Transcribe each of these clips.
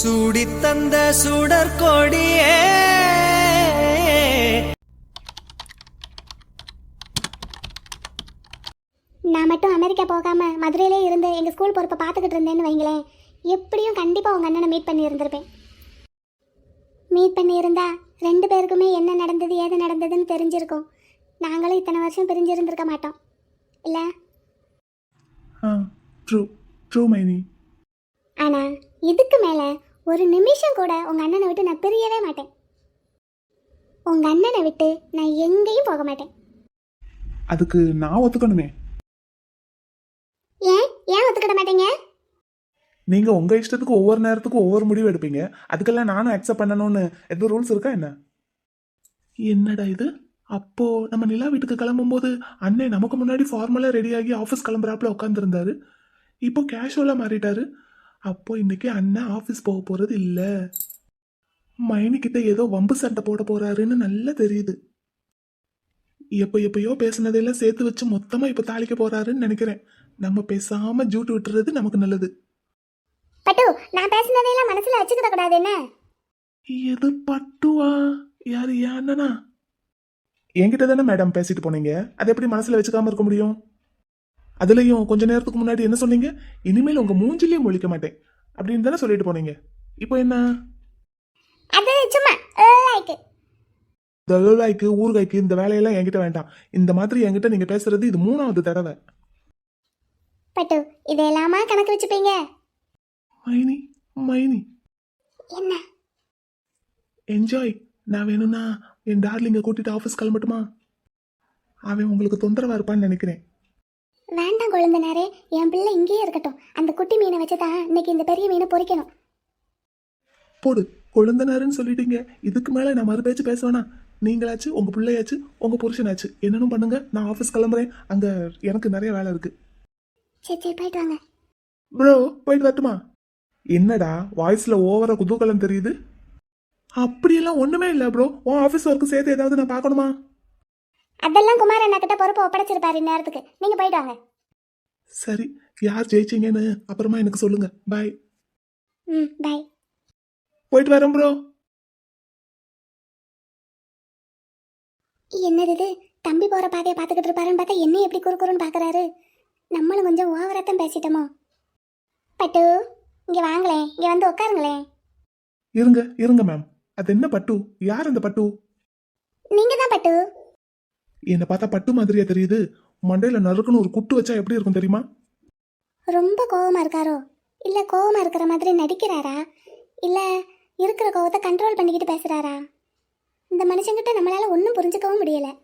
சூடித் தந்த சுடற்கொடியே நான் மட்டும் அமெரிக்கா போகாம மதுரையிலே இருந்து எங்க ஸ்கூல் பொறுப்பை பார்த்துக்கிட்டு இருந்தேன்னு வைங்களேன். எப்படியும் கண்டிப்பா உங்க அண்ணனை மீட் பண்ணி இருந்திருப்பேன் மீட் பண்ணி இருந்தா ரெண்டு பேருக்குமே என்ன நடந்தது ஏது நடந்ததுன்னு தெரிஞ்சிருக்கும். நாங்களும் இத்தனை வருஷம் பிரிஞ்சு இருந்திருக்க மாட்டோம். இல்ல? ஆ ட்ரூ ட்ரூ மைனி. ஆனா இதுக்கு மேல ஒரு நிமிஷம் கூட உங்க அண்ணனை விட்டு நான் பிரியவே மாட்டேன். உங்க அண்ணனை விட்டு நான் எங்கேயும் போக மாட்டேன். அதுக்கு நான் ஒத்துக்கணுமே. ஏன்? ஏன் ஒத்துக்கிட மாட்டீங்க? நீங்க உங்க இஷ்டத்துக்கு ஒவ்வொரு நேரத்துக்கும் ஒவ்வொரு முடிவு எடுப்பீங்க. அதுக்கெல்லாம் நானும் அக்செப்ட் பண்ணணும்னு எதுவும் ரூல்ஸ் இருக்கா என்ன? என்னடா இது? அப்போ நம்ம நிலா வீட்டுக்கு கிளம்பும்போது அண்ணன் நமக்கு முன்னாடி ஃபார்மலா ரெடியாகி ஆஃபீஸ் கிளம்புறாப்புல உட்காந்துருந்தாரு இப்போ கேஷுவலா மாறிட்டாரு. அப்போ இன்னைக்கு அண்ணன் ஆஃபீஸ் போக போறது இல்ல. மைனி கிட்ட ஏதோ வம்பு சண்டை போட போறாருன்னு நல்லா தெரியுது. எப்போ எப்பயோ பேசுனதெல்லாம் சேர்த்து வச்சு மொத்தமா இப்ப தாளிக்க போறாருன்னு நினைக்கிறேன். நம்ம பேசாம ஜூட்டு விட்டுறது நமக்கு நல்லது. பட்டு நான் பேசினதையெல்லாம் மனசுல வச்சுக்கிட கூடாது என்ன? எது பட்டுவா? யாரு என் அண்ணனா? என்கிட்ட தானே மேடம் பேசிட்டு போனீங்க? அதை எப்படி மனசுல வச்சுக்காம இருக்க முடியும்? அதுலயும் கொஞ்ச நேரத்துக்கு முன்னாடி என்ன சொன்னீங்க? இனிமேல் உங்க மூஞ்சிலேயே முழிக்க மாட்டேன். அப்படின்னு தானே சொல்லிட்டு போனீங்க. இப்போ என்ன? அது சும்மா லைக் தழுவாய்க்கு ஊறுகாய்க்கு இந்த வேலையெல்லாம் என்கிட்ட வேண்டாம். இந்த மாதிரி என்கிட்ட நீங்க பேசுறது இது மூணாவது தடவை. பட்டு இதெல்லாமா கணக்கு வச்சுப்பீங்க? மைனி மைனி. என்ன? என்ஜாய் நான் வேணும்னா என் டார்லிங்க கூட்டிட்டு ஆஃபீஸ் கிளம்பட்டுமா? அவன் உங்களுக்கு தொந்தரவா இருப்பான்னு நினைக்கிறேன். வேண்டாம் கொழுந்தனாரே என் பிள்ளை இங்கேயே இருக்கட்டும். அந்த குட்டி மீனை வச்சு தான் இன்னைக்கு இந்த பெரிய மீனை பொரிக்கணும் போடு கொழுந்தனாருன்னு சொல்லிட்டீங்க. இதுக்கு மேல நான் மறு பேச்சு பேச வேணாம். நீங்களாச்சு உங்க பிள்ளையாச்சு உங்க புருஷனாச்சு. என்னன்னு பண்ணுங்க. நான் ஆஃபீஸ் கிளம்புறேன். அங்க எனக்கு நிறைய வேலை இருக்கு. சரி சரி போயிட்டு வாங்க. ப்ரோ போயிட்டு வரட்டுமா? என்னடா வாய்ஸ்ல ஓவரா குதூகலம் தெரியுது? அப்படியெல்லாம் ஒண்ணுமே இல்ல ப்ரோ. உன் ஆஃபீஸ் ஒர்க்கு சேர்த்து ஏதாவது நான் பார்க்கணுமா? அதெல்லாம் குமார் அண்ணா கிட்ட பொறுப்பு ஒப்படைச்சிருப்பாரு இந்நேரத்துக்கு. நீங்க போயிட்டு வாங்க. சரி யார் ஜெயிச்சீங்கன்னு அப்புறமா எனக்கு சொல்லுங்க. பாய் ம் பை போயிட்டு வரேன் ப்ரோ என்னது இது? தம்பி போற பாதையை பார்த்துக்கிட்டு இருப்பாருன்னு பார்த்தா என்ன எப்படி குறுக்குறுன்னு பார்க்கறாரு? நம்மளும் கொஞ்சம் ஓவராத்தான் பேசிட்டோமோ? பட்டு இங்க வாங்களேன். இங்க வந்து உட்காருங்களேன் இருங்க இருங்க மேம் அது என்ன பட்டு? யார் அந்த பட்டு? நீங்க தான் பட்டு. என்னை பார்த்தா பட்டு மாதிரியா தெரியுது. மண்டையில நறுக்குன்னு ஒரு குட்டு வச்சா எப்படி இருக்கும் தெரியுமா? ரொம்ப கோவமா இருக்காரோ? இல்ல கோவமா இருக்கிற மாதிரி நடிக்கிறாரா? இல்ல இருக்கிற கோவத்தை கண்ட்ரோல் பண்ணிக்கிட்டு பேசுறாரா? இந்த மனுஷங்கிட்ட நம்மளால ஒன்றும் புரிஞ்சுக்கவும் முடியல.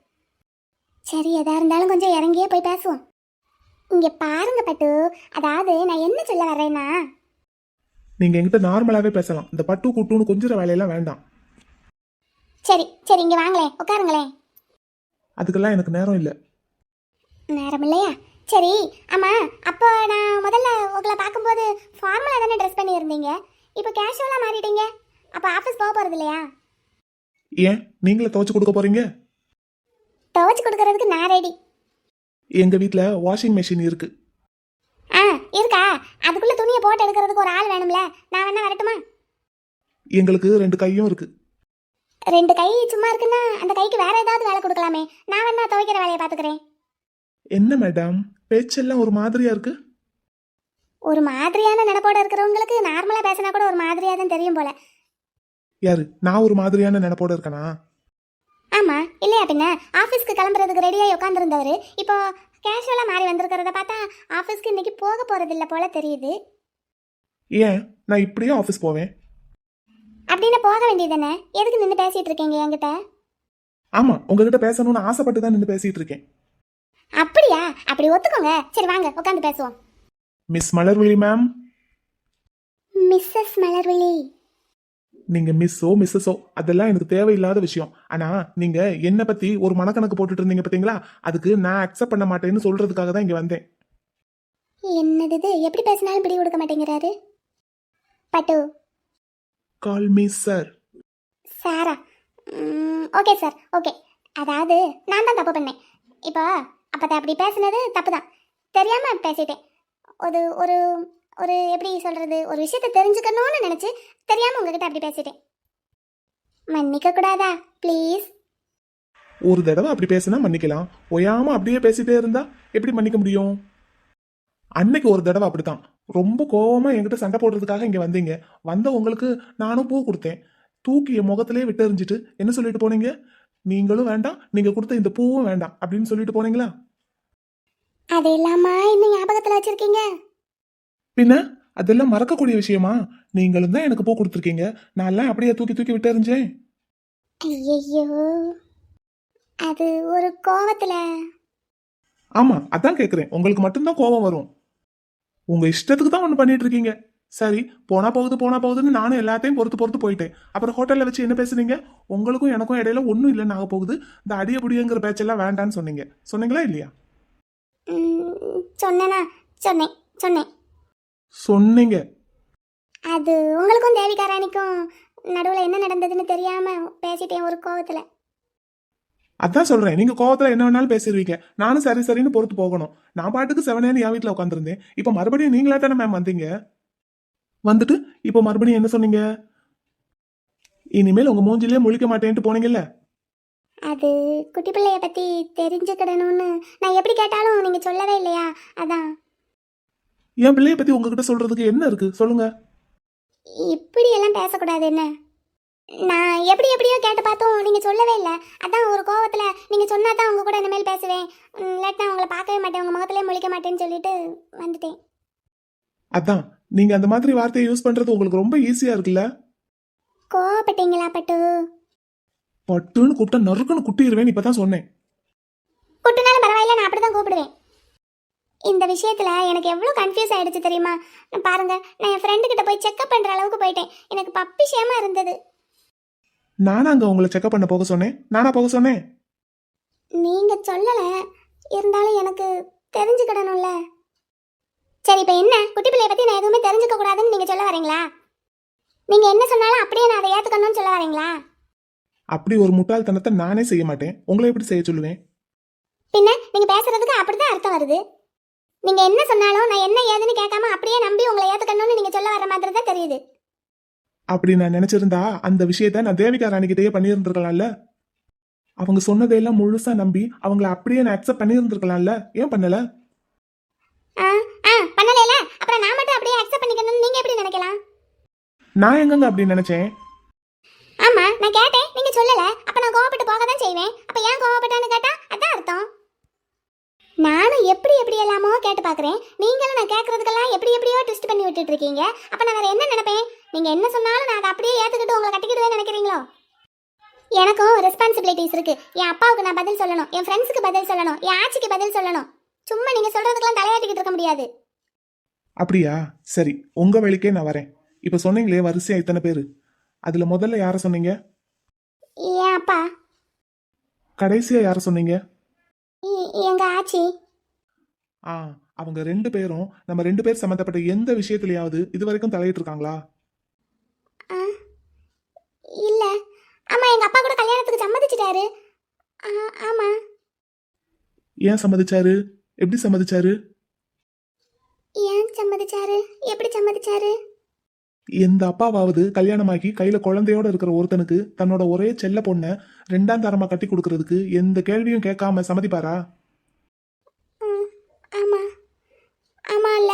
சரி எதா இருந்தாலும் கொஞ்சம் இறங்கியே போய் பேசுவோம். இங்க பாருங்க பட்டு அதாவது நான் என்ன சொல்ல வர்றேன்னா? நீங்க என்கிட்ட நார்மலாவே பேசலாம். இந்த பட்டு குட்டுன்னு கொஞ்சம் வேலையெல்லாம் வேண்டாம். சரி சரி இங்க வாங்களேன். உட்காருங்களேன். அதுக்கெல்லாம் எனக்கு நேரம் இல்லை. நேரம் இல்லையா? சரி ஆமா அப்போ நான் முதல்ல உங்களை பார்க்கும்போது ஃபார்மலா தானே ட்ரெஸ் பண்ணி இருந்தீங்க இப்போ கேஷுவலா மாறிட்டீங்க. அப்போ ஆஃபீஸ் போக போறது இல்லையா? ஏன்? நீங்களே துவைச்சு கொடுக்க போறீங்க? துவைச்சு கொடுக்கறதுக்கு நான் ரெடி எங்க வீட்ல வாஷிங் மெஷின் இருக்கு. ஆ இருக்கா? அதுக்குள்ள துணியை போட்டு எடுக்கிறதுக்கு ஒரு ஆள் வேணும்ல. நான் வேணா வரட்டுமா? எங்களுக்கு ரெண்டு கையும் இருக்கு. ரெண்டு கை சும்மா இருக்குன்னா அந்த கைக்கு வேற ஏதாவது வேலை கொடுக்கலாமே. நான் வேணா துவைக்கிற வேலையை பார்த்துக்கிறேன். என்ன மேடம்? பேச்செல்லாம் ஒரு மாதிரியா இருக்கு? ஒரு மாதிரியான நினப்போட இருக்கிறவங்களுக்கு நார்மலா பேசினா கூட ஒரு மாதிரியா தான் தெரியும் போல. யாரு? நான் ஒரு மாதிரியான நினைப்போட இருக்கனா? ஆமா இல்லையா பின்ன? ஆஃபீஸ்க்கு கிளம்புறதுக்கு ரெடியாகி உட்காந்துருந்தவர் இப்போ கேஷுவலாக மாறி வந்திருக்கிறத பார்த்தா ஆஃபீஸ்க்கு இன்னைக்கு போக போறதில்ல போல தெரியுது. ஏன்? நான் இப்படியே ஆஃபீஸ் போவேன். அப்படின்னு போக வேண்டியதானே எதுக்கு நின்று பேசிட்டு இருக்கீங்க என்கிட்ட? ஆமா உங்ககிட்ட பேசணும்னு ஆசைப்பட்டு தான் நின்று பேசிட்டு இருக்கேன். அப்படியா? அப்படி ஒத்துக்கோங்க. சரி வாங்க உட்காந்து பேசுவோம். Miss Malarvizhi ma'am Mrs Malarvizhi. நீங்க மிஸ்ஸோ மிஸ்ஸஸோ அதெல்லாம் எனக்கு தேவையில்லாத விஷயம். ஆனா நீங்க என்ன பத்தி ஒரு மனக்கணக்கு போட்டுட்டு இருந்தீங்க பாத்தீங்களா? அதுக்கு நான் அக்செப்ட் பண்ண மாட்டேன்னு சொல்றதுக்காக தான் இங்க வந்தேன். என்னது இது? எப்படி பேசினாலும் பிடி கொடுக்க மாட்டேங்கிறாரு? பட்டு கால் மீ சார் சாரா ஓகே சார் ஓகே அதாவது நான் தான் தப்பு பண்ணேன். இப்போ அப்போ அப்படி பேசுனது தப்பு தான் தெரியாமல் பேசிட்டேன். ஒரு ஒரு ஒரு எப்படி சொல்றது? ஒரு விஷயத்த தெரிஞ்சுக்கணும்னு நினைச்சு தெரியாம உங்ககிட்ட அப்படி பேசிட்டேன். மன்னிக்க கூடாதா? ப்ளீஸ் ஒரு தடவை அப்படி பேசினா மன்னிக்கலாம். ஒயாம அப்படியே பேசிட்டே இருந்தா எப்படி மன்னிக்க முடியும்? அன்னைக்கு ஒரு தடவை அப்படித்தான். ரொம்ப கோவமா என்கிட்ட சண்டை போடுறதுக்காக இங்க வந்தீங்க. வந்த உங்களுக்கு நானும் பூ கொடுத்தேன். தூக்கி என் முகத்திலே விட்டு எறிஞ்சிட்டு என்ன சொல்லிட்டு போனீங்க? நீங்களும் வேண்டாம் நீங்க கொடுத்த இந்த பூவும் வேண்டாம் அப்படின்னு சொல்லிட்டு போனீங்களா? அது இல்லாம இன்னும் ஞாபகத்துல வச்சிருக்கீங்க? பின்ன? அதெல்லாம் மறக்கக்கூடிய விஷயமா? நீங்களும் தான் எனக்கு பூ கொடுத்துருக்கீங்க. நான் எல்லாம் அப்படியே தூக்கி தூக்கி விட்டு எறிஞ்சேன் ஐயோ அது ஒரு கோவத்துல. ஆமா அதான் கேக்குறேன். உங்களுக்கு மட்டும்தான் கோபம் வரும். உங்க இஷ்டத்துக்கு தான் ஒண்ணு பண்ணிட்டு இருக்கீங்க. சரி போனா போகுது போனா போகுதுன்னு நானும் எல்லாத்தையும் பொறுத்து பொறுத்து போயிட்டேன். அப்புறம் ஹோட்டல்ல வச்சு என்ன பேசுனீங்க? உங்களுக்கும் எனக்கும் இடையில ஒன்றும் இல்லைன்னு ஆக போகுது. இந்த அடிய புடியங்கிற பேச்செல்லாம் வேண்டான்னு சொன்னீங்க. சொன்னீங்களா இல்லையா? சொன்னேனா? சொன்னேன் சொன்னேன். சொன்னீங்க. அது உங்களுக்கும் தேவிகாராணிக்கும் நடுவில் என்ன நடந்ததுன்னு தெரியாம பேசிட்டேன் ஒரு கோவத்துல. அதான் சொல்றேன். நீங்க கோவத்துல என்ன வேணாலும் பேசிடுவீங்க நானும் சரி சரின்னு பொறுத்து போகணும். நான் பாட்டுக்கு செவனேன்னு என் வீட்டுல உட்காந்துருந்தேன் இப்ப மறுபடியும் நீங்களா தானே மேம் வந்தீங்க? வந்துட்டு இப்போ மறுபடியும் என்ன சொன்னீங்க? இனிமேல் உங்க மூஞ்சிலே முழிக்க மாட்டேன்ட்டு போனீங்கல்ல? அது குட்டி பிள்ளைய பத்தி தெரிஞ்சுக்கிடணும்னு நான் எப்படி கேட்டாலும் நீங்க சொல்லவே இல்லையா? அதான். என் பிள்ளைய பத்தி உங்ககிட்ட சொல்றதுக்கு என்ன இருக்கு? சொல்லுங்க. இப்படி எல்லாம் பேசக்கூடாது என்ன? நான் எப்படி எப்படியோ கேட்டு பார்த்தோம் நீங்க சொல்லவே இல்லை. அதான் ஒரு கோவத்துல நீங்க சொன்னா தான் உங்க கூட இனிமேல் பேசுவேன். இல்லாட்டா உங்களை பார்க்கவே மாட்டேன். உங்க முகத்திலே முழிக்க மாட்டேன்னு சொல்லிட்டு வந்துட்டேன். அதான் நீங்க அந்த மாதிரி வார்த்தையை யூஸ் பண்றது உங்களுக்கு ரொம்ப ஈஸியா இருக்குல்ல? கோவப்பட்டீங்களா பட்டு? பட்டுன்னு கூப்பிட்டா நறுக்குன்னு குட்டிடுவேன் இப்பதான் சொன்னேன். குட்டுனாலும் பரவாயில்ல நான் அப்படிதான் கூப்பிடுவேன். இந்த விஷயத்துல எனக்கு எவ்வளோ கன்ஃபியூஸ் ஆயிடுச்சு தெரியுமா? பாருங்க நான் என் ஃப்ரெண்டு கிட்ட போய் செக்அப் பண்ற அளவுக்கு போயிட்டேன். எனக்கு பப்பி ஷேமா இருந்தது. நானா அங்க உங்களை செக்அப் பண்ண போக சொன்னேன். நானா போக சொன்னேன். நீங்க சொல்லல. இருந்தாலும் எனக்கு தெரிஞ்சுக்கிடணும்ல. சரி இப்போ என்ன? குட்டி பிள்ளைய பத்தி நான் எதுவுமே தெரிஞ்சுக்க கூடாதுன்னு நீங்க சொல்ல வரீங்களா? நீங்க என்ன சொன்னாலும் அப்படியே நான் அதை ஏத்துக்கணும்னு சொல்ல வரீங்களா? அப்படி ஒரு முட்டாள்தனத்தை நானே செய்ய மாட்டேன். உங்களை எப்படி செய்ய சொல்லுவேன்? பின்ன நீங்க பேசுறதுக்கு அப்படிதான் அர்த்தம் வருது. நீங்க என்ன சொன்னாலும் நான் என்ன ஏதுன்னு கேட்காம அப்படியே நம்பி உங்களை ஏத்துக்கணும்னு நீங்க சொல்ல வர மாதிரி தான் தெரியுது. அப்படி நான் நினைச்சிருந்தா அந்த விஷயத்த நான் தேவிகா ராணிக்கிட்டேயே பண்ணியிருந்திருக்கலாம்ல? அவங்க சொன்னதையெல்லாம் முழுசா நம்பி அவங்கள அப்படியே நான் அக்செப்ட் பண்ணியிருந்திருக்கலாம்ல? ஏன் பண்ணல? ஆ ஆ பண்ணலைல. அப்புறம் நான் மட்டும் அப்படியே அக்செப்ட் பண்ணிக்கணும்னு நீங்க எப்படி நினைக்கலாம்? நான் எங்கங்க அப்படி நினைச்சேன்? ஆமா நான் கேட்டேன். நீங்க சொல்லல. அப்ப நான் கோவப்பட்டு போக தான் செய்வேன். அப்ப ஏன் கோவப்பட்டான்னு கேட்டா அதான் அர்த்தம். நானும் எப்படி எப்படி எல்லாமோ கேட்டு பாக்குறேன் நீங்களும் நான் கேட்கறதுக்கெல்லாம் எப்படி எப்படியோ ட்விஸ்ட் பண்ணி விட்டுட்டு இருக்கீங்க அப்ப நான் வேற என்ன நினைப்பேன்? நீங்க என்ன சொன்னாலும் நான் அதை அப்படியே ஏத்துக்கிட்டு உங்களை கட்டிக்கிடுவேன் நினைக்கிறீங்களோ? எனக்கும் ரெஸ்பான்சிபிலிட்டிஸ் இருக்கு. என் அப்பாவுக்கு நான் பதில் சொல்லணும். என் ஃப்ரெண்ட்ஸுக்கு பதில் சொல்லணும். என் ஆச்சிக்கு பதில் சொல்லணும். சும்மா நீங்க சொல்றதுக்கெல்லாம் தலையாட்டிக்கிட்டு இருக்க முடியாது. அப்படியா? சரி உங்க வழிக்கே நான் வரேன். இப்ப சொன்னீங்களே வரிசையா இத்தனை பேரு. அதுல முதல்ல யார சொன்னீங்க? என் அப்பா. கடைசியா யார சொன்னீங்க? எங்க ஆச்சி? ஆ அவங்க ரெண்டு பேரும் நம்ம ரெண்டு பேர் சம்மந்தப்பட்ட எந்த விஷயத்திலயாவது இது வரைக்கும் தலையிட்டு இருக்காங்களா இல்ல. ஆமா எங்க அப்பா கூட கல்யாணத்துக்கு சம்மதிச்சிட்டாரு. ஆமா. ஏன் சம்மதிச்சாரு? எப்படி சம்மதிச்சாரு? ஏன் சம்மதிச்சாரு? எப்படி சம்மதிச்சாரு? எந்த அப்பாவாவது கல்யாணமாகி கையில குழந்தையோட இருக்கிற ஒருத்தனுக்கு தன்னோட ஒரே செல்ல பொண்ண ரெண்டாம் தரமா கட்டி கொடுக்கறதுக்கு எந்த கேள்வியும் கேட்காம சம்மதிப்பாரா? ஆமா. ஆமா இல்ல.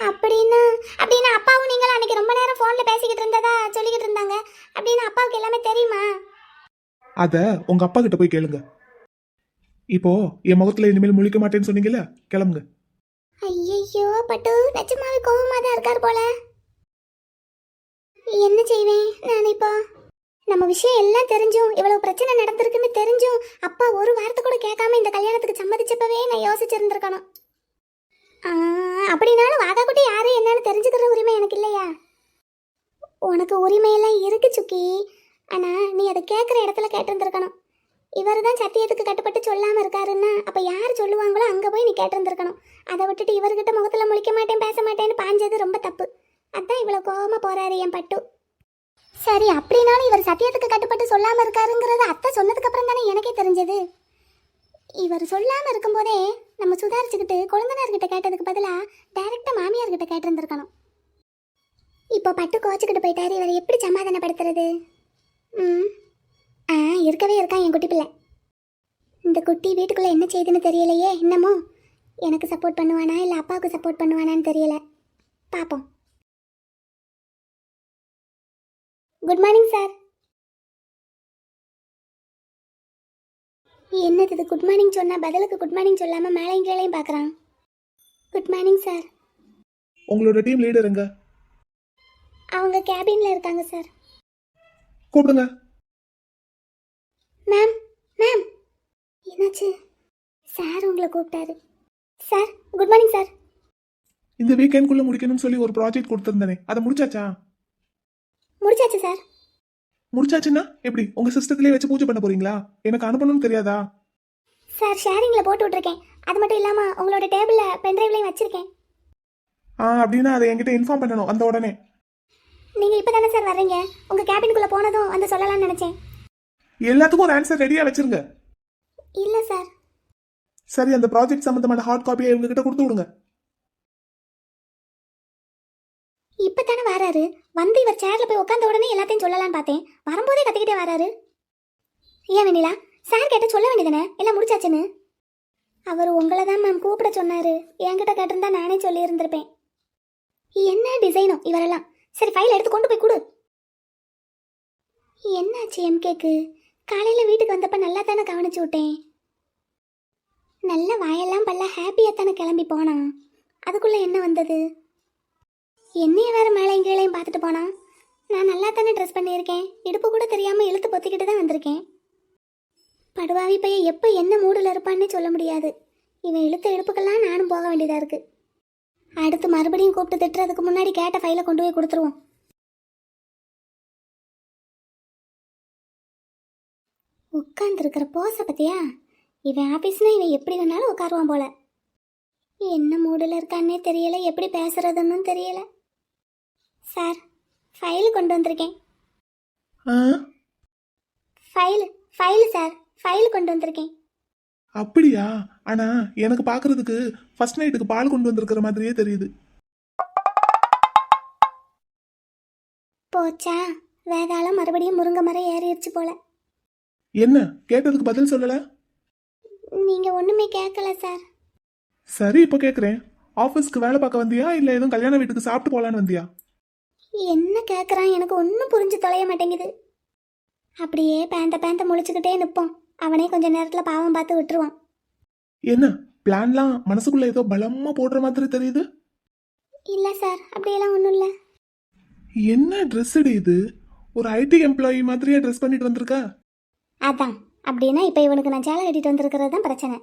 அப்படின்னா அப்படின்னா அப்பாவும் நீங்களும் அன்னைக்கு ரொம்ப நேரம் ஃபோன்ல பேசிக்கிட்டு இருந்ததா சொல்லிக்கிட்டு இருந்தாங்க. அப்படின்னு அப்பாவுக்கு எல்லாமே தெரியுமா? அத உங்க அப்பா கிட்ட போய் கேளுங்க. இப்போ என் முகத்துல இனிமேல் முழிக்க மாட்டேன்னு சொன்னீங்கல்ல கிளம்புங்க. ஐயையோ பட்டு நிஜமாவே கோவமா தான் இருக்கார் போல. என்ன செய்வேன்? நான் இப்போ நம்ம விஷயம் எல்லாம் தெரிஞ்சும் இவ்வளவு பிரச்சனை நடந்திருக்குன்னு தெரிஞ்சும் அப்பா ஒரு வார்த்தை கூட கேட்காம இந்த கல்யாணத்துக்கு சம்மதிச்சப்பவே நான் யோசிச்சிருந்திருக்கணும். அப்படின்னாலும் வாகாக்குட்டி யாரு என்னன்னு தெரிஞ்சுக்கிற உரிமை எனக்கு இல்லையா? உனக்கு உரிமையெல்லாம் இருக்கு சுக்கி. ஆனா நீ அதை கேட்குற இடத்துல கேட்டிருந்திருக்கணும். இவர் தான் சத்தியத்துக்கு கட்டுப்பட்டு சொல்லாமல் இருக்காருன்னா அப்போ யார் சொல்லுவாங்களோ அங்கே போய் நீ கேட்டிருந்திருக்கணும். அதை விட்டுட்டு இவர்கிட்ட முகத்தில் முழிக்க மாட்டேன் பேச மாட்டேன்னு பாஞ்சது ரொம்ப தப்பு. அதான் இவ்வளவு கோவமா போறாரு என் பட்டு. சரி அப்படின்னாலும் இவர் சத்தியத்துக்கு கட்டுப்பட்டு சொல்லாம இருக்காருங்கிறது அத்தை சொன்னதுக்கு அப்புறம் தானே எனக்கே தெரிஞ்சது. இவர் சொல்லாம இருக்கும்போதே நம்ம சுதாரிச்சுக்கிட்டு கொழுந்தனார்கிட்ட கேட்டதுக்கு பதிலா டைரக்டா மாமியார் கிட்ட கேட்டிருந்திருக்கணும். இப்போ பட்டு கோச்சுக்கிட்டு போயிட்டாரு இவரை எப்படி சமாதானப்படுத்துறது? ம் ஆ இருக்கவே இருக்கான் என் குட்டி பிள்ளை. இந்த குட்டி வீட்டுக்குள்ளே என்ன செய்யுதுன்னு தெரியலையே என்னமோ எனக்கு சப்போர்ட் பண்ணுவானா இல்லை அப்பாவுக்கு சப்போர்ட் பண்ணுவானான்னு தெரியல. பார்ப்போம் குட் மார்னிங் சார். என்னது இது குட் மார்னிங் சொன்னா பதிலுக்கு குட் மார்னிங் சொல்லாம மேலையும் கீழையும் பார்க்கறான்? Good morning sir. உங்களோட டீம் லீடர் எங்க? அவங்க கேபின்ல இருக்காங்க சார். கூப்பிடுங்க. Ma'am ma'am. என்னாச்சு? சார் உங்களை கூப்பிட்டாரு. Sir good morning sir. இந்த வீக்கெண்ட்குள்ள முடிக்கணும்னு சொல்லி ஒரு ப்ராஜெக்ட் கொடுத்துருந்தேனே. அதை முடிச்சாச்சா? முடிச்சாச்சு சார். முடிச்சாச்சுன்னா எப்படி? உங்க சிஸ்டத்திலே வச்சு பூஜை பண்ண போறீங்களா? எனக்கு அனுப்பணும்னு தெரியாதா? சார் ஷேரிங்ல போட்டு விட்ருக்கேன் அது மட்டும் இல்லாம உங்களோட டேபிள்ல பென்ட்ரைவ்லையும் வச்சிருக்கேன். ஆ அப்படின்னா அதை என்கிட்ட இன்ஃபார்ம் பண்ணணும் அந்த உடனே. நீங்க இப்பதானே சார் வர்றீங்க? உங்க கேபினுக்குள்ள போனதும் வந்து சொல்லலாம்னு நினைச்சேன். எல்லாத்துக்கும் ஒரு ஆன்சர் ரெடியா வச்சிருங்க. இல்ல சார். சரி அந்த ப்ராஜெக்ட் சம்பந்தமான ஹார்ட் காப்பியை இவங்க கிட்ட கொடுத்து விடுங்க. இப்பதானே வராரு. வந்து இவர் சேர்ல போய் உட்காந்த உடனே எல்லாத்தையும் சொல்லலாம் பார்த்தேன். வரும்போதே கத்திக்கிட்டே வராரு. ஏன் வெண்ணிலா? சார் கேட்ட சொல்ல வேண்டியதானே எல்லாம் முடிச்சாச்சுன்னு? அவர் உங்களை தான் மேம் கூப்பிட சொன்னாரு. என்கிட்ட கேட்டிருந்தா நானே சொல்லி இருந்திருப்பேன். என்ன டிசைனோ இவரெல்லாம்? சரி ஃபைல் எடுத்து கொண்டு போய் கொடு. என்னாச்சு எம்கேக்கு காலையில வீட்டுக்கு வந்தப்ப நல்லா தானே கவனிச்சு விட்டேன். நல்ல வாயெல்லாம் பல்ல ஹாப்பியா தானே கிளம்பி போனான். அதுக்குள்ள என்ன வந்தது? என்னைய வேற மேலையும் கீழையும் பார்த்துட்டு போனா? நான் நல்லா தானே ட்ரெஸ் பண்ணியிருக்கேன். இடுப்பு கூட தெரியாமல் இழுத்து பொத்திக்கிட்டு தான் வந்திருக்கேன். படுவாவி பையன் எப்போ என்ன மூடில் இருப்பான்னு சொல்ல முடியாது. இவன் இழுத்த இடுப்புக்கெல்லாம் நானும் போக வேண்டியதாக இருக்கு. அடுத்து மறுபடியும் கூப்பிட்டு திட்டுறதுக்கு முன்னாடி கேட்ட ஃபைலை கொண்டு போய் கொடுத்துருவோம். உட்காந்துருக்கிற போஸை பத்தியா? இவன் ஆஃபீஸ்னால் இவன் எப்படி வேணாலும் உட்காருவான் போல. என்ன மூடில் இருக்கான்னே தெரியல எப்படி பேசுறதுன்னு தெரியலை. சார் ஃபைல் கொண்டு வந்திருக்கேன். ஆ? ஃபைல் ஃபைல் சார் ஃபைல் கொண்டு வந்திருக்கேன். அப்படியா? ஆனா எனக்கு பாக்குறதுக்கு ஃபர்ஸ்ட் நைட்டுக்கு பால் கொண்டு வந்திருக்கிற மாதிரியே தெரியுது. போச்சா? வேதாளம் மறுபடியும் முருங்கை மரம் ஏறிடுச்சு போல. என்ன? கேட்டதுக்கு பதில் சொல்லல? நீங்க ஒண்ணுமே கேட்கல சார். சரி இப்போ கேக்குறேன். ஆபீஸ்க்கு வேலை பார்க்க வந்தியா? இல்ல எதுவும் கல்யாண வீட்டுக்கு சாப்பிட்டு போலான்னு வந்தியா? என்ன கேட்குறான் எனக்கு ஒன்றும் புரிஞ்சு தொலைய மாட்டேங்குது. அப்படியே பேந்த பேந்த முழிச்சுக்கிட்டே நிற்போம் அவனே கொஞ்ச நேரத்தில் பாவம் பார்த்து விட்டுருவான். என்ன? பிளான்லாம் மனசுக்குள்ள ஏதோ பலமா போடுற மாதிரி தெரியுது? இல்லை சார் அப்படியெல்லாம் ஒன்றும் இல்லை. என்ன ட்ரெஸ் இது? ஒரு ஐடி எம்ப்ளாயி மாதிரியே ட்ரெஸ் பண்ணிட்டு வந்திருக்க? அதான். அப்படின்னா இப்போ இவனுக்கு நான் சேலை கட்டிட்டு வந்திருக்கிறது தான் பிரச்சனை.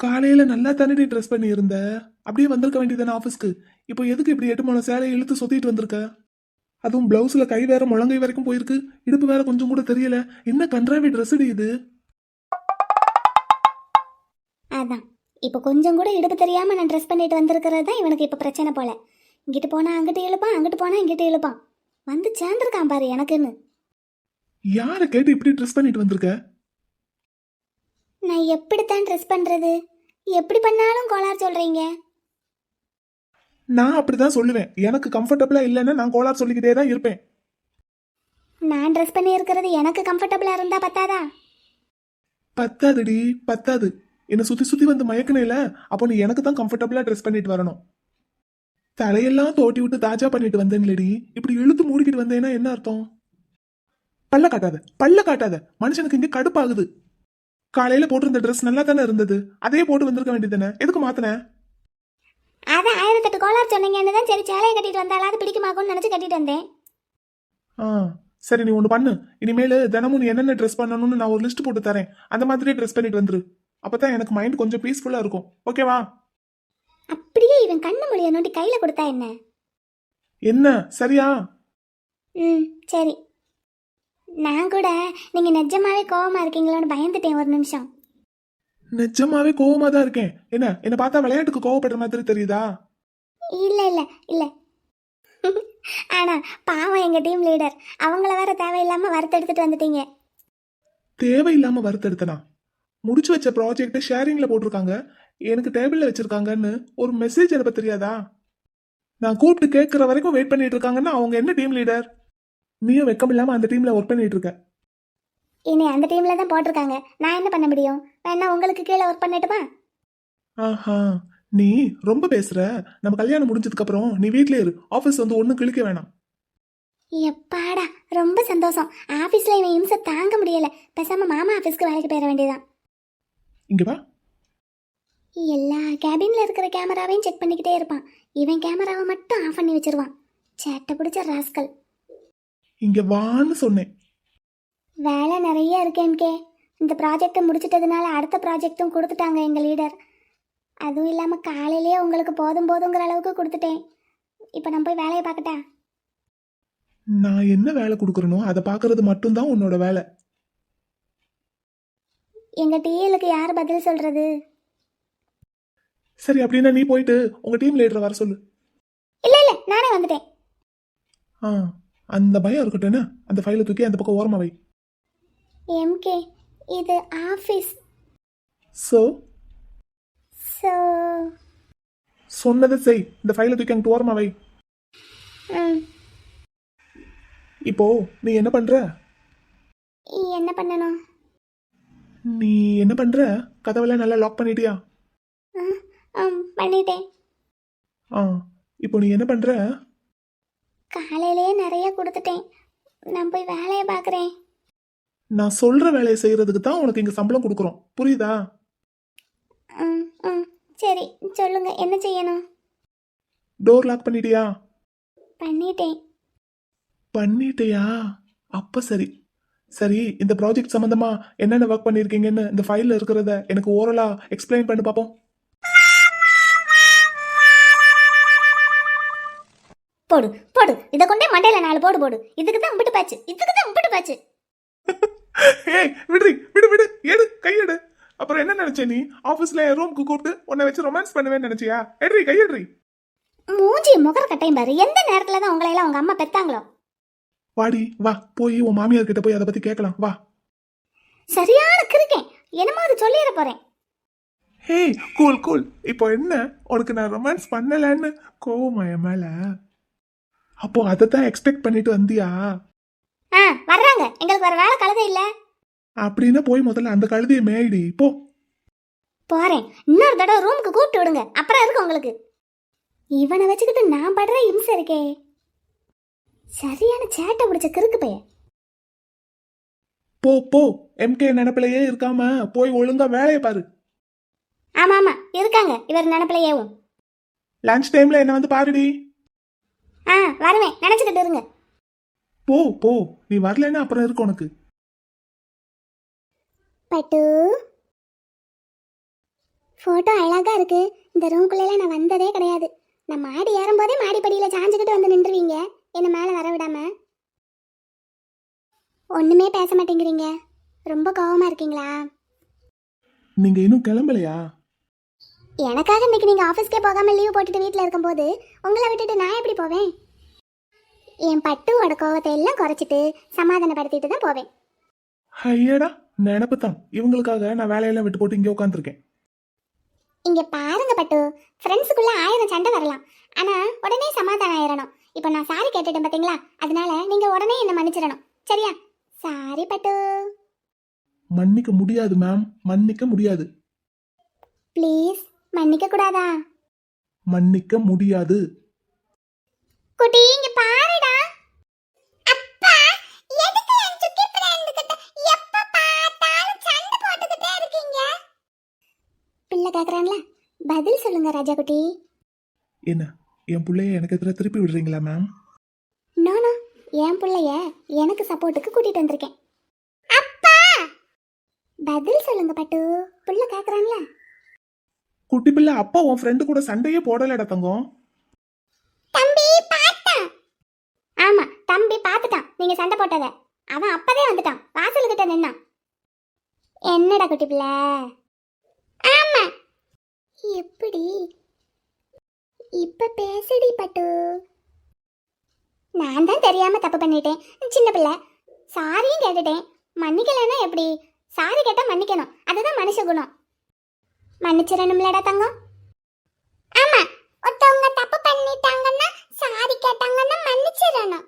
காலையில நல்லா தானே ட்ரெஸ் பண்ணி இருந்த அப்படியே வந்திருக்க வேண்டியதானே ஆஃபீஸ்க்கு இப்போ எதுக்கு இப்படி எட்டு மூணு சேலையை இழுத்து சொத்திட்டு வந்திருக்க? அதுவும் பிளவுஸ்ல கை வேற முழங்கை வரைக்கும் போயிருக்கு. இடுப்பு வேற கொஞ்சம் கூட தெரியல. என்ன கன்றாவி ட்ரெஸ் இது? அதான். இப்போ கொஞ்சம் கூட இடுப்பு தெரியாமல் நான் ட்ரெஸ் பண்ணிட்டு வந்திருக்கிறது தான் இவனுக்கு இப்போ பிரச்சனை போல. இங்கிட்டு போனால் அங்கிட்டு இழுப்பான் அங்கிட்டு போனால் இங்கிட்டு இழுப்பான். வந்து சேர்ந்துருக்கான் பாரு எனக்குன்னு. யாரை கேட்டு இப்படி ட்ரெஸ் பண்ணிட்டு வந்திருக்க? நான் எப்படித்தான் ட்ரெஸ் பண்ணுறது எப்படி பண்ணாலும் கோளார் சொல்கிறீங்க நான் அப்படிதான் சொல்லுவேன். எனக்கு கம்ஃபர்டபுளா இல்லைன்னா நான் கோளார் சொல்லிக்கிட்டே தான் இருப்பேன். நான் ட்ரெஸ் பண்ணி இருக்கிறது எனக்கு கம்ஃபர்டபுளாக இருந்தால் பத்தாதா? பத்தாதுடி பத்தாது. என்ன சுத்தி சுத்தி வந்து மயக்கணையில அப்போ நீ எனக்கு தான் கம்ஃபர்டபுளா ட்ரெஸ் பண்ணிட்டு வரணும். தலையெல்லாம் தோட்டி விட்டு தாஜா பண்ணிட்டு வந்தேன்லடி. இப்படி இழுத்து மூடிக்கிட்டு வந்தேன்னா என்ன அர்த்தம்? பல்ல காட்டாத பல்ல காட்டாத. மனுஷனுக்கு இங்க கடுப்பாகுது. காலையில போட்டிருந்த ட்ரெஸ் நல்லா தானே இருந்தது? அதே போட்டு வந்திருக்க வேண்டியதானே எதுக்கு மாத்தின? அதான் ஆயிரத்தெட்டு கோளார் சொன்னீங்கன்னு தான் சரி சேலையை கட்டிட்டு வந்தாலாவது பிடிக்குமாக்கும்னு நினச்சி கட்டிட்டு வந்தேன். ஆ சரி நீ ஒன்று பண்ணு. இனிமேல் தினமும் நீ என்னென்ன ட்ரெஸ் பண்ணணும்னு நான் ஒரு லிஸ்ட் போட்டு தரேன். அந்த மாதிரியே ட்ரெஸ் பண்ணிட்டு வந்துரு. அப்பதான் எனக்கு மைண்ட் கொஞ்சம் பீஸ்ஃபுல்லா இருக்கும். ஓகேவா அப்படியே இவன் கண்ணு மொழியை நோண்டி கையில் கொடுத்தா என்ன? என்ன? சரியா? ம் சரி. நான் கூட நீங்கள் நிஜமாவே கோவமா இருக்கீங்களோன்னு பயந்துட்டேன் ஒரு நிமிஷம். நிஜமாவே கோவமா தான் இருக்கேன். என்ன என்ன பார்த்தா விளையாட்டுக்கு கோவப்படுற மாதிரி தெரியுதா? இல்லை இல்லை இல்லை. ஆனால் பாவம் எங்கள் டீம் லீடர் அவங்கள வேற தேவையில்லாமல் வறுத்தெடுத்துட்டு வந்துட்டீங்க. தேவையில்லாம வருத்தெடுத்தனா முடிச்சு வச்ச ப்ராஜெக்ட் ஷேரிங்ல போட்டிருக்காங்க. எனக்கு டேபிள்ல வச்சிருக்காங்கன்னு ஒரு மெசேஜ் அனுப்ப தெரியாதா? நான் கூப்பிட்டு கேட்கற வரைக்கும் வெயிட் பண்ணிட்டு இருக்காங்கன்னா அவங்க என்ன டீம் லீடர் நீயும் வெக்கம் இல்லாம அந்த டீம்ல ஒர்க் பண்ணிட்டு இருக்க. இனி அந்த டீம்ல தான் போட்டிருக்காங்க. நான் என்ன பண்ண முடியும்? வேணா உங்களுக்கு கீழே ஒர்க் பண்ணட்டுமா? ஆஹா நீ ரொம்ப பேசுற. நம்ம கல்யாணம் முடிஞ்சதுக்கு அப்புறம் நீ வீட்லயே இரு. ஆபீஸ் வந்து ஒண்ணும் கிழிக்க வேணாம். எப்பாடா ரொம்ப சந்தோஷம். ஆஃபீஸில் இவன் இம்சை தாங்க முடியல. பேசாம மாமா ஆஃபீஸ்க்கு வேலைக்கு போயிட வேண்டியதான் இங்க வா. எல்லா கேபின்ல இருக்கிற கேமராவையும் செக் பண்ணிக்கிட்டே இருப்பான். இவன் கேமராவை மட்டும் ஆஃப் பண்ணி வச்சிருவான். சேட்டை பிடிச்ச ராஸ்கல் இங்க வான்னு சொன்னேன். வேலை நிறைய இருக்கு எம்கே. இந்த ப்ராஜெக்டை முடிச்சிட்டதுனால அடுத்த ப்ராஜெக்ட்டும் கொடுத்துட்டாங்க எங்கள் லீடர் அதுவும் இல்லாமல் காலையிலேயே உங்களுக்கு போதும் போதுங்கிற அளவுக்கு கொடுத்துட்டேன். இப்போ நான் போய் வேலையை பார்க்கட்டா? நான் என்ன வேலை கொடுக்கறனோ அதை பாக்குறது மட்டும்தான் உன்னோட வேலை. எங்கள் டிஎலுக்கு யார் பதில் சொல்கிறது சரி அப்படின்னா நீ போயிட்டு உங்க டீம் லீடரை வர சொல்லு. இல்லை இல்லை நானே வந்துட்டேன். ஆ. அந்த பயம் இருக்கட்டும்னா அந்த ஃபைலை தூக்கி அந்த பக்கம் ஓரமா வை. எம்கே இது ஆஃபீஸ் ஸோ ஸோ சொன்னதை செய். இந்த ஃபைலை தூக்கி அங்கிட்டு ஓரமா வை. இப்போ நீ என்ன பண்ற? என்ன பண்ணணும்? நீ என்ன பண்ற? கதவெல்லாம் நல்லா லாக் பண்ணிட்டியா? பண்ணிட்டேன். ஆ இப்போ நீ என்ன பண்ற? காலையிலேயே நிறைய கொடுத்துட்டேன். நான் போய் வேலையை பார்க்குறேன். நான் சொல்ற வேலையை செய்யறதுக்கு தான் உனக்கு இங்க சம்பளம் கொடுக்குறோம். புரியுதா? ம் ம். சரி சொல்லுங்க. என்ன செய்யணும்? டோர் லாக் பண்ணிட்டியா? பண்ணிட்டேன். பண்ணிட்டியா? அப்ப சரி. சரி இந்த ப்ராஜெக்ட் சம்பந்தமா என்னென்ன ஒர்க் பண்ணிருக்கீங்கன்னு இந்த ஃபைல்ல இருக்கிறத எனக்கு ஓரலா எக்ஸ்பிளைன் பண்ணி பார்ப்போம் போடு போடு. இதை கொண்டே மண்டையில நாலு போடு போடு. இதுக்கு தான் உம்பிட்டு பாச்சு இதுக்கு தான் உம்பிட்டு பாச்சு ஏய் விடுறி விடு விடு. எடு கையெடு. அப்புறம் என்ன நினைச்ச நீ? ஆபீஸ்ல என் ரூம்க்கு கூப்பிட்டு உன்னை வச்சு ரொமான்ஸ் பண்ணுவேன்னு நினைச்சியா? எடுறி கையெடுறி மூஞ்சி முகர கட்டையும் பாரு. எந்த நேரத்துல தான் உங்களை எல்லாம் உங்க அம்மா பெத்தாங்களோ? வாடி வா. போய் உன் மாமியார் கிட்ட போய் அதை பத்தி கேட்கலாம். வா. சரியான கிருக்கேன் என்னமோ அது சொல்லிட போறேன். Hey cool cool. இப்போ என்ன? உனக்கு நான் ரொமான்ஸ் பண்ணலன்னு கோவமா என் மேல? அப்போ அதை தான் எக்ஸ்பெக்ட் பண்ணிட்டு வந்தியா? ஆ வர்றாங்க. எங்களுக்கு வர வேலை கலதை இல்ல. அப்படின்னு போய் முதல்ல அந்த கழுதையை மேய்டி. போ. போறேன். இன்னொரு தடவை ரூமுக்கு கூப்பிட்டு விடுங்க. அப்புறம் இருக்கு உங்களுக்கு. இவனை வச்சுக்கிட்டு நான் படுற இம்சை இருக்கே. சரியான சேட்டை பிடிச்ச கிறுக்கு பையன். போ போ. எம்கே நினப்பிலேயே இருக்காம போய் ஒழுங்கா வேலையை பாரு. ஆமா ஆமா இருக்காங்க. இவர் நினப்பிலையேவும். லஞ்ச் டைம்ல என்ன வந்து பாருடி. ஆ வருவேன். நினைச்சுக்கிட்டு இருங்க. போ போ. நீ வரலன்னா அப்புறம் இருக்கு உனக்கு. பட்டு. ஃபோட்டோ அழகா இருக்கு. இந்த ரூம்குள்ளெல்லாம் நான் வந்ததே கிடையாது. நான் மாடி ஏறும்போதே மாடிப்படியில் சாஞ்சுக்கிட்டு வந்து நின்றுவீங்க. என்ன மேலே வர விடாம? ஒன்றுமே பேச மாட்டேங்கிறீங்க. ரொம்ப கோவமா இருக்கீங்களா? நீங்க இன்னும் கிளம்பலையா? எனக்காக இன்னைக்கு நீங்கள் ஆஃபீஸ்க்கே போகாமல் லீவ் போட்டுட்டு வீட்டில் இருக்கும்போது உங்களை விட்டுட்டு நான் எப்படி போவேன்? என் பட்டுவோட கோவத்தை எல்லாம் குறைச்சிட்டு சமாதானப்படுத்திட்டு தான் போவேன். ஐயடா நினப்பு தான் இவங்களுக்காக நான் வேலையெல்லாம் விட்டு போட்டு இங்கே உட்காந்துருக்கேன் இங்க பாருங்க பட்டு ஃப்ரெண்ட்ஸுக்குள்ள ஆயிரம் சண்டை வரலாம். ஆனா உடனே சமாதானம் ஆயிரணும். இப்போ நான் சாரி கேட்டுட்டேன் பாத்தீங்களா? அதனால நீங்க உடனே என்ன மன்னிச்சிடணும். சரியா? சாரி பட்டு. மன்னிக்க முடியாது மேம் மன்னிக்க முடியாது. ப்ளீஸ் மன்னிக்க கூடாதா மன்னிக்க முடியாது. குட்டி இங்க பாருடா. அப்பா எதுக்கு என் சுட்டி ஃப்ரெண்ட் கிட்ட எப்ப பார்த்தாலும் சண்டை போட்டுக்கிட்டே இருக்கீங்க? பிள்ளை கேக்குறான்ல பதில் சொல்லுங்க ராஜா குட்டி. என்ன என் பிள்ளைய எனக்கு எதிராக திருப்பி விடுறீங்களா மேம் நானா என் பிள்ளைய எனக்கு சப்போர்ட்டுக்கு கூட்டிட்டு வந்திருக்கேன். அப்பா! பதில் சொல்லுங்க பட்டு. புள்ள கேக்குறான்ல. குட்டி பிள்ளை அப்பா உன் ஃப்ரெண்டு கூட சண்டையே போடலடா தங்கம். தம்பி பார்த்தான். ஆமா தம்பி பார்த்துட்டான். நீங்க சண்டை போட்டத. அவன் அப்பதே வந்துட்டான். வாசல்கிட்ட நின்னான். என்னடா குட்டி பிள்ளை? ஆமா. எப்படி? இப்ப பேசுடி பட்டு. நான் தான் தெரியாம தப்பு பண்ணிட்டேன். சின்ன பிள்ளை. சாரியும் கேட்டுட்டேன். மன்னிக்கலைன்னா எப்படி? சாரி கேட்டா மன்னிக்கணும். அதுதான் மனுஷ குணம். மன்னிச்சிடணும்லடா தங்கம். ஆமா ஒருத்தவங்க தப்பு பண்ணிட்டாங்கன்னா சாரி கேட்டாங்கன்னா மன்னிச்சிடணும்.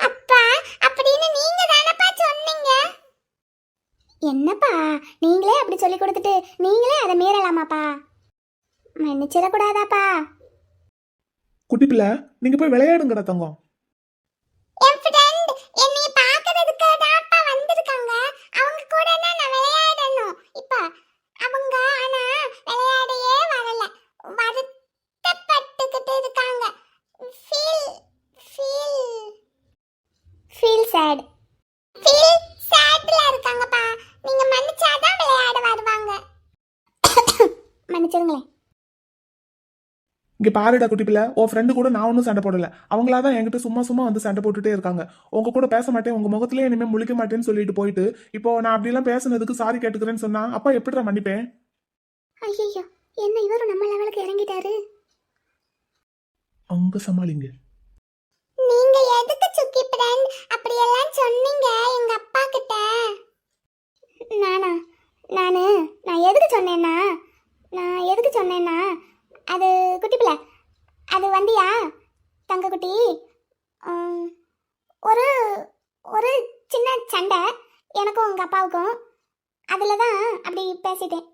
அப்பா அப்படின்னு நீங்க தானப்பா சொன்னீங்க? என்னப்பா நீங்களே அப்படி சொல்லி கொடுத்துட்டு நீங்களே அதை மீறலாமாப்பா? மன்னிச்சிடக்கூடாதாப்பா. குட்டி பிள்ளை நீங்க போய் விளையாடுங்கடா தங்கம் என் ஃப்ரெண்ட் என்னை பார்க்கிறதுக்கு தான்ப்பா வந்திருக்காங்க அவங்க கூட தான் நான் விளையாடணும் இப்போ அவங்க ஆனா விளையாடையே வரல வருத்தப்பட்டுக்கிட்டு இருக்காங்க feel feel feel sad feel சேட்ல இருக்காங்கப்பா நீங்க மன்னிச்சாதான் விளையாட வருவாங்க மன்னிச்சிருங்களேன் இங்க பாருடா குட்டி பிள்ளை உன் ஃப்ரெண்டு கூட நான் ஒன்றும் சண்டை போடல. அவங்களா தான் என்கிட்ட சும்மா சும்மா வந்து சண்டை போட்டுட்டே இருக்காங்க. உங்க கூட பேச மாட்டேன் உங்க முகத்திலே இனிமே முழிக்க மாட்டேன்னு சொல்லிட்டு போயிட்டு இப்போ நான் அப்படிலாம் பேசுனதுக்கு சாரி கேட்டுக்கிறேன்னு சொன்னா அப்பா எப்படிடா மன்னிப்பேன்? ஐயோ என்ன இவரும் நம்ம லெவலுக்கு இறங்கிட்டாரு? அவங்க சமாளிங்க. நீங்க எதுக்கு சுக்கி ஃப்ரெண்ட் அப்படி எல்லாம் சொன்னீங்க எங்க அப்பா கிட்ட. நானா? நானு? நான் எதுக்கு சொன்னேன்னா? நான் எதுக்கு சொன்னேன்னா? அது குட்டி பிள்ளை அது வந்தியா? தங்க குட்டி உம், ஒரு ஒரு சின்ன சண்டை எனக்கும் உங்க அப்பாவுக்கும். அதில் தான் அப்படி பேசிட்டேன்.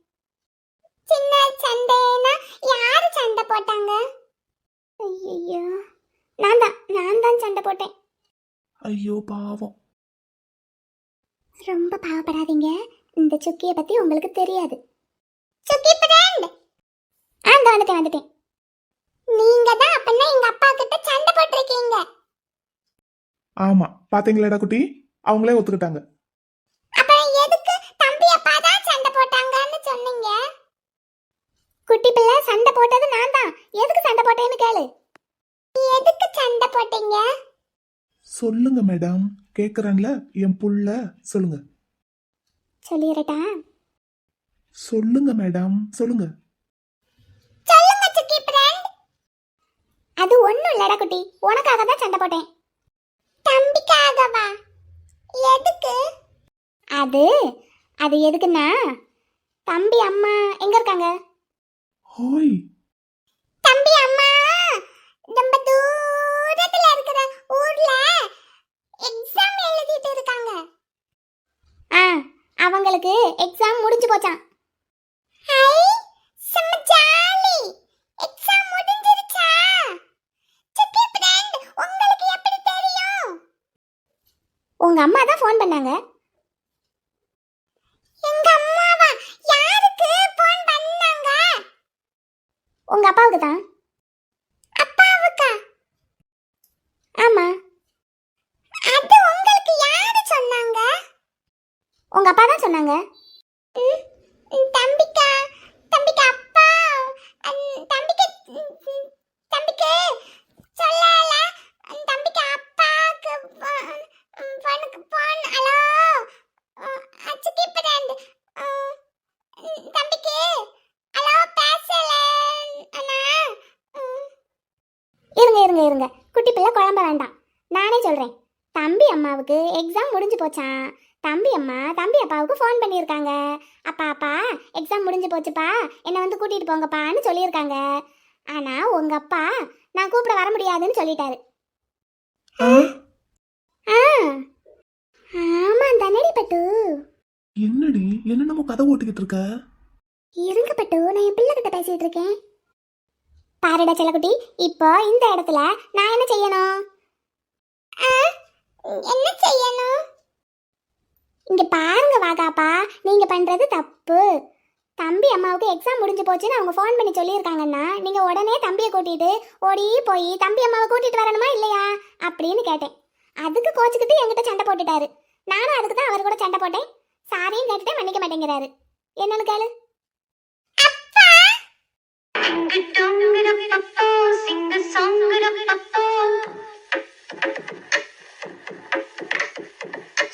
சின்ன சண்டைனா யாரு சண்டை போட்டாங்க? ஐயோ நான் தான் நான் தான் சண்டை போட்டேன். ஐயோ பாவம். ரொம்ப பாவப்படாதீங்க. இந்த சுக்கிய பத்தி உங்களுக்கு தெரியாது. சுக்கி பிராண்ட் ஆ வந்துட்டேன் வந்துட்டேன். நீங்க தான் அப்பனா எங்க அப்பா கிட்ட சண்டை போட்டிருக்கீங்க. ஆமா பாத்தீங்களாடா குட்டி? அவங்களே ஒத்துக்கிட்டாங்க. அப்புறம் எதுக்கு தம்பி அப்பா தான் சண்டை போட்டாங்கன்னு சொன்னீங்க? குட்டி பிள்ளை சண்டை போட்டது நான் தான். எதுக்கு சண்டை போட்டேன்னு கேளு. எதுக்கு சண்டை போட்டீங்க? சொல்லுங்க மேடம் கேக்குறேன்ல என் புள்ள. சொல்லுங்க. சொல்லிடுறட்டா சொல்லுங்க மேடம் சொல்லுங்க சுக்கி பிராண்ட் அது ஒண்ணும் இல்லடா குட்டி. உனக்காக தான் சண்டை போட்டேன். தம்பிக்காகவா? எதுக்கு? அது அது எதுக்குன்னா தம்பி அம்மா எங்க இருக்காங்க? ஹோய். தம்பி அம்மா! ரொம்ப தூரத்துல இருக்கிற ஊர்ல எக்ஸாம் எழுதிட்டு இருக்காங்க. ஆ அவங்களுக்கு எக்ஸாம் முடிஞ்சு போச்சாம். ஹை செம்ம ஜாலி எக்ஸாம் உங்க அம்மா தான் ஃபோன் பண்ணாங்க. எங்க அம்மாவா? யாருக்கு ஃபோன் பண்ணாங்க? உங்க அப்பாவுக்கு தான். அப்பாவுக்கா? ஆமா. அது உங்களுக்கு யாரு சொன்னாங்க? உங்க அப்பா தான் சொன்னாங்க. ம், தம்பிக்கா தம்பிக்கு அப்பா தம்பிக்கு தம்பிக்கு சொல்லல ம், தம்பிக்கு அப்பாக்கு ஃபோன் ம், அலோ ஹலோ? அச்சுக்கி பிராண்ட் தம்பிக்கு ஹலோ பேசல அண்ணா? இருங்க இருங்க இருங்க. குட்டி பிள்ளை குழம்ப வேண்டாம். நானே சொல்கிறேன் தம்பி அம்மாவுக்கு எக்ஸாம் முடிஞ்சு போச்சான் தம்பி அம்மா தம்பி அப்பாவுக்கு ஃபோன் பண்ணியிருக்காங்க. அப்பா அப்பா எக்ஸாம் முடிஞ்சு போச்சுப்பா. என்னை வந்து கூட்டிகிட்டு போங்கப்பான்னு சொல்லியிருக்காங்க. ஆனால் உங்கள் அப்பா நான் கூப்பிட வர முடியாதுன்னு சொல்லிட்டாரு. ஆ, ஆ ஆமாம் தானடி பட்டு. என்னடி? என்ன நம்ம கதை ஓட்டிக்கிட்டு இருக்க? இருங்க பட்டு நான் என் பிள்ளை கிட்ட பேசிட்டு இருக்கேன். பாருடா செல்லக்குட்டி இப்போ இந்த இடத்துல நான் என்ன செய்யணும்? என்ன செய்யணும்? இங்க பாருங்க வாகாப்பா நீங்க பண்றது தப்பு. தம்பி அம்மாவுக்கு எக்ஸாம் முடிஞ்சு போச்சுன்னு அவங்க ஃபோன் பண்ணி சொல்லியிருக்காங்கன்னா நீங்க உடனே தம்பியை கூட்டிட்டு ஓடி போய் தம்பி அம்மாவை கூட்டிட்டு வரணுமா இல்லையா? அப்படின்னு கேட்டேன். அதுக்கு கோச்சுக்கிட்டு என்கிட்ட சண்டை போட்டுட்டாரு. நானும் அதுக்கு தான் அவர் கூட சண்டை போட்டேன். சாரியும் கேட்டுட்டு மன்னிக்க மாட்டேங்கிறாரு. என்னன்னு கேளு.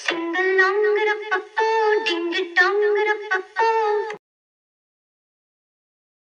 Sing along,